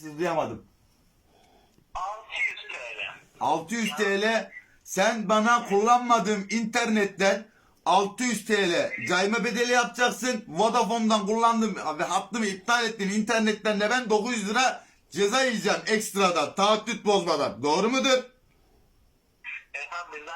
Sızlayamadım. 600 TL. 600 TL sen bana kullanmadığım internetten 600 TL cayma bedeli yapacaksın. Vodafone'dan kullandığım ve hattımı iptal ettiğim internetten de ben 900 lira ceza yiyeceğim ekstradan taahhüt bozmadan. Doğru mudur?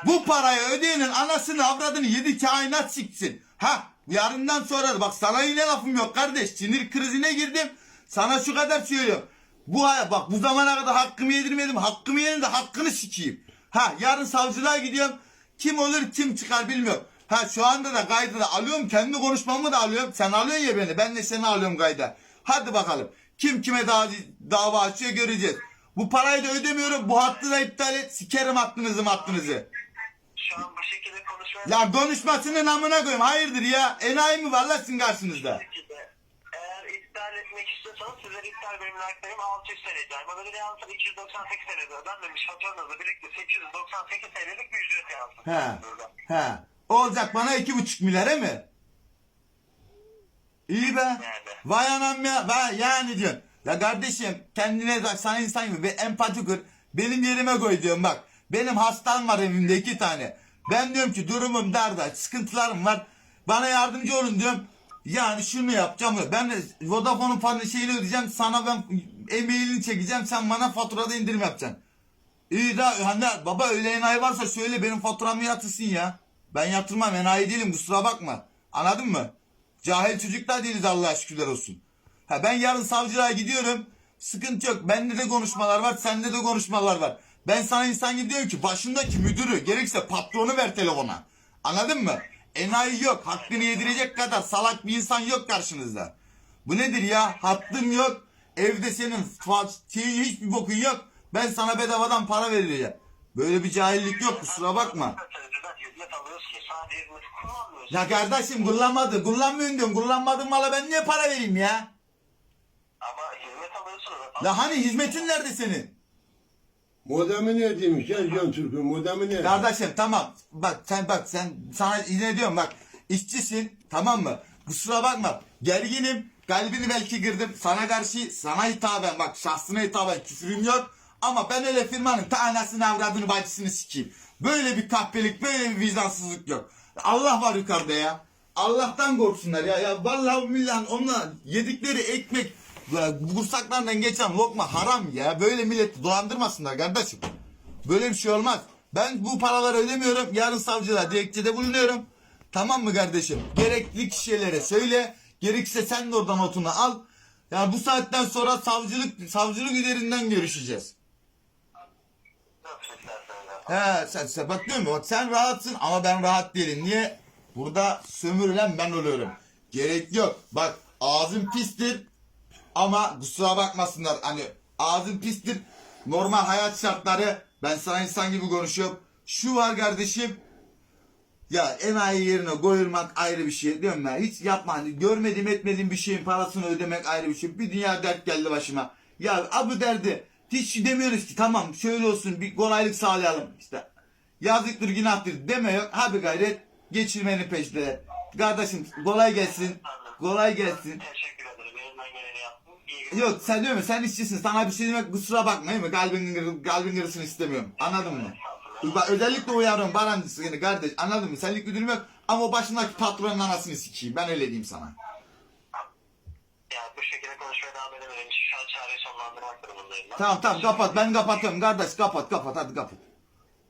Bu parayı ödeyenin anasını avradını yedi kainat siksin. Ha yarından sonra bak sana yine lafım yok kardeş. Sinir krizine girdim. Sana şu kadar söylüyorum. Bu bak bu zamana kadar hakkımı yedirmedim. Hakkımı yedim de hakkını sikeyim. Ha yarın savcılığa gidiyorum. Kim olur kim çıkar bilmiyorum. Ha şu anda da kaydı da alıyorum. Kendi konuşmamı da alıyorum. Sen alıyorsun ya beni. Ben de seni alıyorum kayda. Hadi bakalım. Kim kime dava, dava açıyor göreceğiz. Bu parayı da ödemiyorum. Bu hattı da iptal et. Sikerim hattınızı hattınızı. şu an bu şekilde konuşmaya Ya konuşmasının amına koyayım. Hayırdır ya? Enayi mi var lan sizin karşınızda? Etmek istiyorsanız size iptal bölümünü aktarayım 600 TL cayma bedeli yansın 298 TL ödenmemiş faturanızla birlikte 898 TL'lik bir ücret yansın. He. He. Olacak bana iki buçuk milyara mi? İyi be. Vay anam ya. Vay yani diyorsun. Ya kardeşim kendine bak sana insan gibi bir empati kur. Benim yerime koy diyorum bak. Benim hastam var evimde iki tane. Ben diyorum ki durumum darda, sıkıntılarım var. Bana yardımcı olun diyorum. Yani şunu yapacağım. Ben Vodafone'un falan şeyini ödeyeceğim. Sana ben e-mailini çekeceğim. Sen bana faturada indirim yapacaksın. İyi de hani baba öyle enayi varsa söyle benim faturamı yatırsın ya. Ben yatırmam enayi değilim kusura bakma. Anladın mı? Cahil çocuklar değiliz Allah'a şükürler olsun. Ha ben yarın savcılığa gidiyorum. Sıkıntı yok. Bende de konuşmalar var. Sende de konuşmalar var. Ben sana insan gibi diyorum ki başındaki müdürü gerekse patronu ver telefona. Anladın mı? Enayi yok. Hakkını yedirecek kadar salak bir insan yok karşınızda. Bu nedir ya? Hattım yok. Evde senin şeyin hiçbir bokun yok. Ben sana bedavadan para vereceğim. Böyle bir cahillik yok kusura bakma. Alıyorsun. Ya kardeşim kullanmadı. Kullanmıyorsun diyorum. Kullanmadığın mala ben niye para vereyim ya? Ama hizmet alıyorsunuz. La hani hizmetin nerede senin? Modemi neredeymiş ya Can Türk'ün modemi nerede? Kardeşim tamam. Bak sen bak sen sana yine diyorum bak. işçisin tamam mı? Kusura bakma. Gerginim. Kalbini belki kırdım. Sana karşı sana hitaben bak şahsına hitaben küfürüm yok. Ama ben öyle firmanın tanesini avradını bacısını sikeyim. Böyle bir kahpelik böyle bir vicdansızlık yok. Allah var yukarıda ya. Allah'tan korksunlar ya. Ya vallahi billahi onlar yedikleri ekmek bu kursaklarından geçen lokma haram ya. Böyle milleti dolandırmasınlar kardeşim. Böyle bir şey olmaz. Ben bu paraları ödemiyorum. Yarın savcılığa dilekçede bulunuyorum. Tamam mı kardeşim? Gerekli kişilere söyle. Gerekirse sen de oradan notunu al. Yani bu saatten sonra savcılık savcılık üzerinden görüşeceğiz. He sen, sen bak diyorum ya, bak sen rahatsın ama ben rahat değilim. Niye? Burada sömürülen ben oluyorum. Gerek yok. Bak ağzım pistir ama kusura bakmasınlar hani ağzım pistir. Normal hayat şartları ben sana insan gibi konuşuyorum. Şu var kardeşim. Ya enayi yerine koyulmak ayrı bir şey diyorum ben. Hiç yapma hani görmediğim etmediğim bir şeyin parasını ödemek ayrı bir şey. Bir dünya dert geldi başıma. Ya abu derdi hiç demiyoruz ki tamam şöyle olsun bir kolaylık sağlayalım işte. Yazıktır günahtır deme yok. Hadi gayret geçirmenin peşinde. Kardeşim kolay gelsin. Kolay gelsin. Yok sen diyor mu sen işçisin sana bir şey demek kusura bakma değil mi? Kalbin, kalbin kırılsın istemiyorum. Anladın mı? Bak özellikle uyarıyorum Barancısı seni kardeş anladın mı? Senlik müdürüm yok ama o başındaki patronun anasını sikeyim ben öyle diyeyim sana. Yani bu şekilde konuşmaya devam edemedim. Şu an çareyi sonlandırmak durumundayım. ben. Tamam tamam kapat ben kapatıyorum kardeş kapat kapat hadi kapat.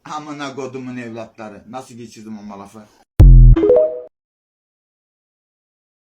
Amına kodumun evlatları nasıl geçirdim o lafı.